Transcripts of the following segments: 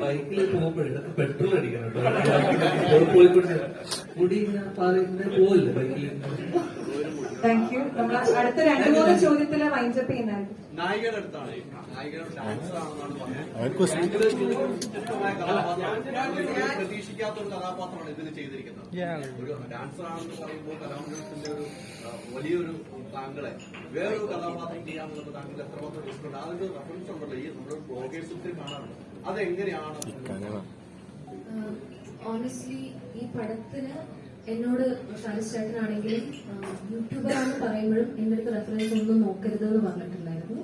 ബൈക്കിൽ പോകുമ്പോഴേ പെട്രോൾ അടിക്കണം കേട്ടോ. പോയിക്കൊണ്ട് മുടി ഇങ്ങനെ ഇങ്ങനെ പോവില്ല ബൈക്കിൽ താങ്ക് യു നമ്മൾ അടുത്ത രണ്ട് മൂന്ന് ചോദ്യത്തിൽ വൈൻഡപ്പ് ചെയ്യുന്നതായിരിക്കും. നായികയുടെ അടുത്താണ് നായികയുടെ ഡാൻസർ ആണെന്നാണ് ഒരു പ്രതീക്ഷിക്കാത്ത ഒരു കഥാപാത്രമാണ്. ഇതിൽ ചെയ്തിരിക്കുന്നത്. ഒരു ഡാൻസർ ആണെന്ന് പറയുമ്പോൾ കലാമണ്ഡലത്തിന്റെ ഒരു വലിയൊരു താങ്കളെ വേറൊരു കഥാപാത്രം ചെയ്യാമെന്നുള്ള താങ്കൾ എത്രമാത്രം ഇഷ്ടമുണ്ട് അതിന്റെ റെഫറൻസ് ഉണ്ടല്ലോ. ഈ നമ്മുടെ ബ്ലോഗേഴ്സ് ഒത്തിരി കാണാറുണ്ട്. അതെങ്ങനെയാണ്? ഓണസ്റ്റ്ലി ഈ പടത്തിന് എന്നോട് ഷാലിസ് ചേട്ടനാണെങ്കിലും യൂട്യൂബറാണെന്ന് പറയുമ്പോഴും എന്റെ അടുത്ത് റെഫറൻസ് ഒന്നും നോക്കരുത് എന്ന് പറഞ്ഞിട്ടുണ്ടായിരുന്നു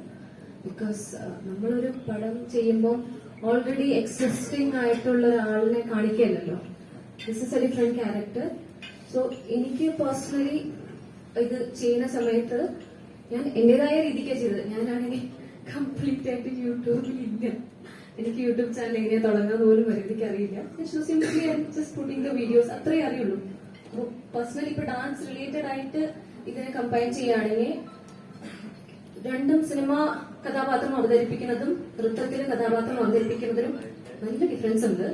ബിക്കോസ് നമ്മളൊരു പടം ചെയ്യുമ്പോൾ ഓൾറെഡി എക്സിസ്റ്റിംഗ് ആയിട്ടുള്ള ഒരാളിനെ കാണിക്കല്ലോ this is a different character so എനിക്ക് പേഴ്സണലി ഇത് ചെയ്യുന്ന സമയത്ത് ഞാൻ എന്റേതായ രീതിക്കാണ് ചെയ്തത്. ഞാനാണെങ്കിൽ കംപ്ലീറ്റ് ആയിട്ട് യൂട്യൂബിൽ ഇല്ല എനിക്ക് യൂട്യൂബ് ചാനൽ എങ്ങനെ തുടങ്ങാൻ പോലും മര്യാദയ്ക്ക് അറിയില്ല simply just putting the videos അത്രേ അറിയുള്ളൂ. പേഴ്സണലി ഇപ്പൊ ഡാൻസ് റിലേറ്റഡ് ആയിട്ട് ഇതിനെ കമ്പയർ ചെയ്യുകയാണെങ്കിൽ രണ്ടും സിനിമ കഥാപാത്രം അവതരിപ്പിക്കുന്നതും നൃത്തത്തിലെ കഥാപാത്രം അവതരിപ്പിക്കുന്നതിനും നല്ല ഡിഫറൻസ് ഉണ്ട്.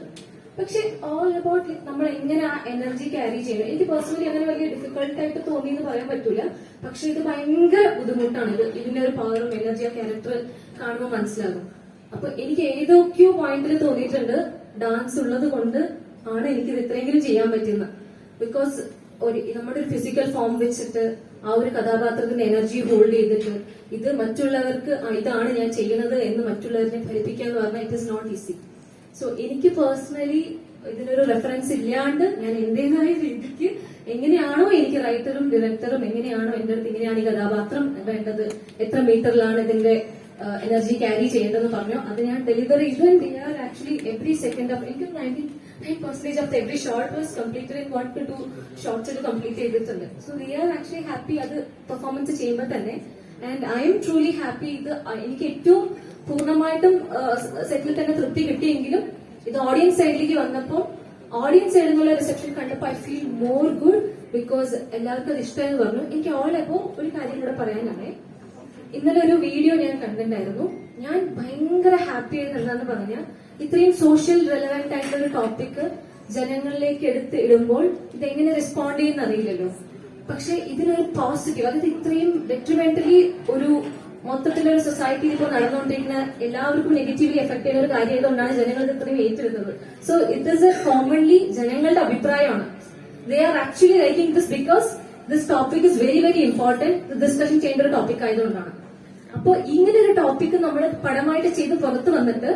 പക്ഷെ ഓൾ അബൌട്ട് നമ്മൾ എങ്ങനെ ആ എനർജി ക്യാരി ചെയ്യണം. എനിക്ക് പേഴ്സണലി അങ്ങനെ വലിയ ഡിഫിക്കൽട്ട് ആയിട്ട് തോന്നി എന്ന് പറയാൻ പറ്റൂല. പക്ഷെ ഇത് ഭയങ്കര ബുദ്ധിമുട്ടാണ്. ഇത് ഇതിന്റെ ഒരു പവറും എനർജി ആ ക്യാരക്ടർ കാണുമ്പോൾ മനസ്സിലാകും. അപ്പൊ എനിക്ക് ഏതൊക്കെയോ പോയിന്റിൽ തോന്നിയിട്ടുണ്ട് ഡാൻസ് ഉള്ളത് കൊണ്ട് ആണ് എനിക്കിത് ഇത്രയെങ്കിലും ചെയ്യാൻ പറ്റുന്നത് ബിക്കോസ് ഒരു നമ്മുടെ ഒരു ഫിസിക്കൽ ഫോം വെച്ചിട്ട് ആ ഒരു കഥാപാത്രത്തിന്റെ എനർജി ഹോൾഡ് ചെയ്തിട്ട് ഇത് മറ്റുള്ളവർക്ക് ഇതാണ് ഞാൻ ചെയ്യുന്നത് എന്ന് മറ്റുള്ളവരെ ഫലിപ്പിക്കുക എന്ന് പറഞ്ഞാൽ it is not easy so എനിക്ക് പേഴ്സണലി ഇതിനൊരു റെഫറൻസ് ഇല്ലാണ്ട് ഞാൻ എന്റേതായ രീതിക്ക് എങ്ങനെയാണോ എനിക്ക് റൈറ്ററും ഡയറക്ടറും എങ്ങനെയാണോ എന്റെ അടുത്ത് ഇങ്ങനെയാണ് ഈ കഥാപാത്രം വേണ്ടത് എത്ര മീറ്ററിലാണ് ഇതിന്റെ എനർജി ക്യാരി ചെയ്യേണ്ടെന്ന് പറഞ്ഞു. അത് ഞാൻ ഡെലിവർ ചെയ്തു. They are actually every second of എനിക്ക് ninety nine percentage of every short was completed in one two two shorts ഇത് കംപ്ലീറ്റ് ചെയ്തിട്ടുണ്ട്. So they are actually happy അത് പെർഫോമൻസ് ചെയ്യുമ്പോൾ തന്നെ. And I'm truly happy ഇത് എനിക്ക് ഏറ്റവും പൂർണമായിട്ടും സെറ്റിൽ തന്നെ തൃപ്തി കിട്ടിയെങ്കിലും ഇത് ഓഡിയൻസ് സൈഡിലേക്ക് വന്നപ്പോൾ ഓഡിയൻസ് സൈഡിൽ നിന്നുള്ള റിസപ്ഷൻ കണ്ടപ്പോൾ I feel more good because എല്ലാവർക്കും അത് ഇഷ്ടമെന്ന് പറഞ്ഞു. എനിക്ക് ഓൾ അപ്പോ ഒരു കാര്യം കൂടെ പറയാനാണേ. ഇന്നലെ ഒരു വീഡിയോ ഞാൻ കണ്ടിട്ടുണ്ടായിരുന്നു. ഞാൻ ഭയങ്കര ഹാപ്പി ആയിരുന്നു പറഞ്ഞ ഇത്രയും സോഷ്യൽ റെലവെന്റ് ആയിട്ടുള്ള ടോപ്പിക് ജനങ്ങളിലേക്ക് എടുത്ത് ഇടുമ്പോൾ ഇതെങ്ങനെ റെസ്പോണ്ട് ചെയ്യുന്ന അറിയില്ലല്ലോ. പക്ഷെ ഇതിനൊരു പോസിറ്റീവ് അതായത് ഇത്രയും ഡെട്രിമെന്റലി ഒരു മൊത്തത്തിലൊരു സൊസൈറ്റി ഇപ്പോൾ നടന്നുകൊണ്ടിരിക്കുന്ന എല്ലാവർക്കും നെഗറ്റീവ്ലി എഫക്ട് ചെയ്യുന്ന ഒരു കാര്യം ആയതുകൊണ്ടാണ് ജനങ്ങൾ ഇത് ഇത്രയും ഏറ്റെടുത്തത്. So it is a commonly ജനങ്ങളുടെ അഭിപ്രായമാണ്. They are actually liking this because this topic is very very important discussion ചെയ്യേണ്ട ഒരു ടോപ്പിക് ആയതുകൊണ്ടാണ്. അപ്പോ ഇങ്ങനെ ഒരു ടോപ്പിക് നമ്മൾ പടമായിട്ട് ചെയ്ത് പുറത്തു വന്നിട്ട്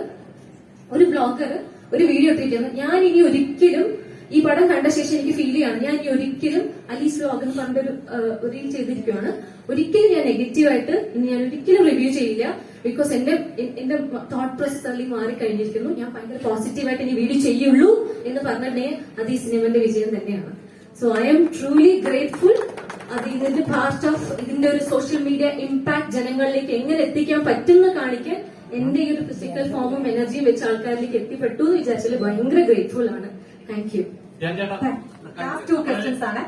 ഒരു ബ്ലോഗർ ഒരു വീഡിയോ ഇട്ടിരിക്കുന്നു. ഞാൻ ഇനി ഒരിക്കലും ഈ പടം കണ്ട ശേഷം എനിക്ക് ഫീൽ ചെയ്യാണ്. ഞാൻ ഇനി ഒരിക്കലും അലീസ് വ്ലോഗ് എന്ന് പറഞ്ഞൊരു റീൽ ചെയ്തിരിക്കുകയാണ് ഒരിക്കലും ഞാൻ നെഗറ്റീവായിട്ട് ഇനി ഞാൻ ഒരിക്കലും റിവ്യൂ ചെയ്യില്ല. ബിക്കോസ് എന്റെ എന്റെ തോട്ട് പ്രോസസ് അല്ലെങ്കിൽ മാറിക്കഴിഞ്ഞിരിക്കുന്നു. ഞാൻ ഭയങ്കര പോസിറ്റീവായിട്ട് ഇനി വീഡിയോ ചെയ്യുള്ളൂ എന്ന് പറഞ്ഞിട്ടുണ്ടെങ്കിൽ അത് ഈ സിനിമന്റെ വിജയം തന്നെയാണ്. So I'm truly grateful അത് ഇതിന്റെ പാർട്ട് ഓഫ് ഇതിന്റെ ഒരു സോഷ്യൽ മീഡിയ ഇമ്പാക്ട് ജനങ്ങളിലേക്ക് എങ്ങനെ എത്തിക്കാൻ പറ്റുമെന്ന് കാണിക്കാൻ എന്റെ ഈ ഒരു ഫിസിക്കൽ ഫോമും എനർജിയും വെച്ച് ആൾക്കാരിലേക്ക് എത്തിപ്പെട്ടു എന്ന് വിചാരിച്ചാൽ ഭയങ്കര ഗ്രേറ്റ്ഫുൾ ആണ്. Thank you last two questions ആണ്.